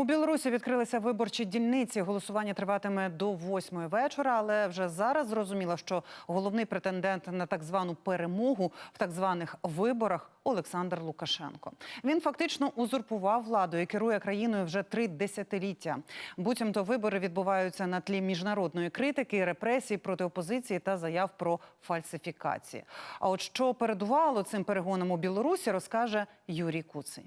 У Білорусі відкрилися виборчі дільниці. Голосування триватиме до восьмої вечора, але вже зараз зрозуміло, що головний претендент на так звану перемогу в так званих виборах Олександр Лукашенко. Він фактично узурпував владу і керує країною вже три десятиліття. Буцімто вибори відбуваються на тлі міжнародної критики, репресій проти опозиції та заяв про фальсифікації. А от що передувало цим перегонам у Білорусі, розкаже Юрій Куций.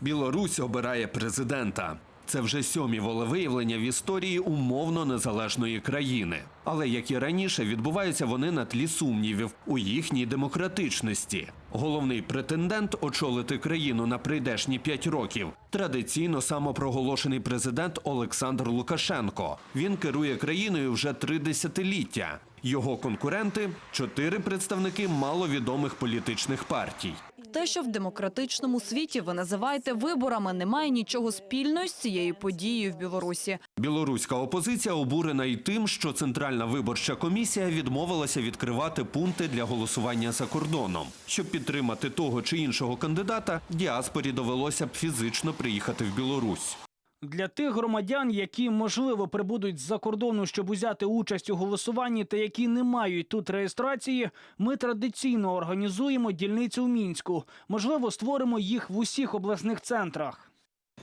Білорусь обирає президента. Це вже сьомі волевиявлення в історії умовно незалежної країни. Але як і раніше, відбуваються вони на тлі сумнівів у їхній демократичності. Головний претендент очолити країну на прийдешні п'ять років. Традиційно самопроголошений президент Олександр Лукашенко. Він керує країною вже три десятиліття. Його конкуренти чотири представники маловідомих політичних партій. Те, що в демократичному світі ви називаєте виборами, немає нічого спільного з цією подією в Білорусі. Білоруська опозиція обурена й тим, що Центральна виборча комісія відмовилася відкривати пункти для голосування за кордоном. Щоб підтримати того чи іншого кандидата, діаспорі довелося б фізично приїхати в Білорусь. Для тих громадян, які можливо прибудуть з-за кордону, щоб узяти участь у голосуванні, та які не мають тут реєстрації, ми традиційно організуємо дільницю в мінську. Можливо, створимо їх в усіх обласних центрах.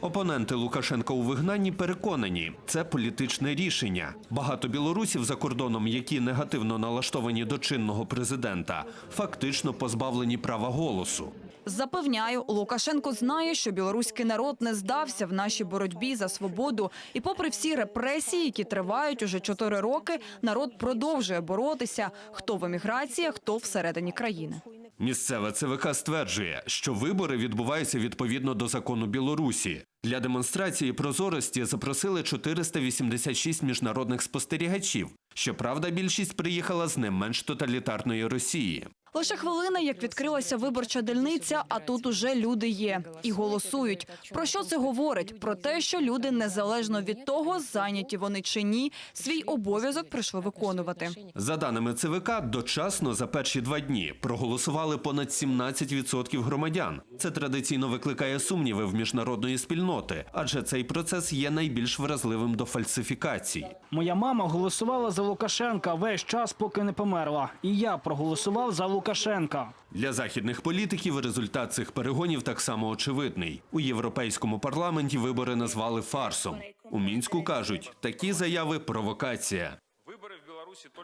Опоненти Лукашенка у вигнанні переконані, це політичне рішення. Багато білорусів за кордоном, які негативно налаштовані до чинного президента, фактично позбавлені права голосу. Запевняю, Лукашенко знає, що білоруський народ не здався в нашій боротьбі за свободу. І попри всі репресії, які тривають уже чотири роки, народ продовжує боротися. Хто в еміграції, хто всередині країни. Місцеве ЦВК стверджує, що вибори відбуваються відповідно до закону Білорусі. Для демонстрації прозорості запросили 486 міжнародних спостерігачів. Щоправда, більшість приїхала з не менш тоталітарної Росії. Лише хвилина, як відкрилася виборча дільниця, а тут уже люди є і голосують. Про що це говорить? Про те, що люди незалежно від того, зайняті вони чи ні, свій обов'язок прийшли виконувати. За даними ЦВК, дочасно за перші два дні проголосували понад 17% громадян. Це традиційно викликає сумніви в міжнародної спільноти, адже цей процес є найбільш вразливим до фальсифікацій. Моя мама голосувала за Лукашенка весь час, поки не померла. І я проголосував за Лукашенка. Для західних політиків результат цих перегонів так само очевидний. У європейському парламенті вибори назвали фарсом. У мінську кажуть, такі заяви провокація.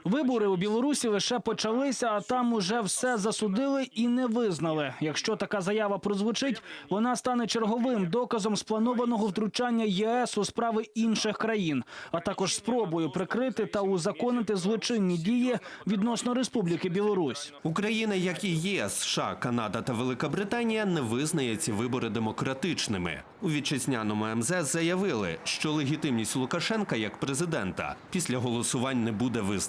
Вибори у Білорусі лише почалися, а там уже все засудили і не визнали. Якщо така заява прозвучить, вона стане черговим доказом спланованого втручання ЄС у справи інших країн, а також спробою прикрити та узаконити злочинні дії відносно Республіки Білорусь. Україна, як і ЄС, США, Канада та Велика Британія, не визнає ці вибори демократичними. У вітчизняному МЗС заявили, що легітимність Лукашенка як президента після голосувань не буде визнана.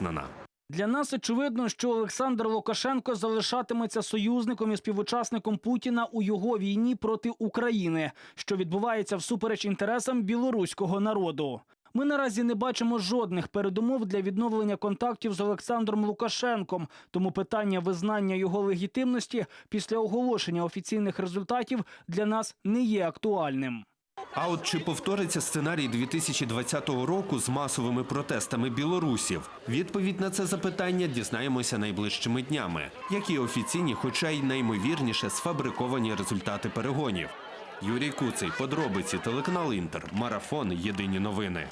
Для нас очевидно, що Олександр Лукашенко залишатиметься союзником і співучасником Путіна у його війні проти України, що відбувається всупереч інтересам білоруського народу. Ми наразі не бачимо жодних передумов для відновлення контактів з Олександром Лукашенком, тому питання визнання його легітимності після оголошення офіційних результатів для нас не є актуальним. А от чи повториться сценарій 2020 року з масовими протестами білорусів? Відповідь на це запитання дізнаємося найближчими днями, які офіційні, хоча й наймовірніше сфабриковані результати перегонів. Юрій Куций, подробиці, телеканал Інтер, марафон. Єдині новини.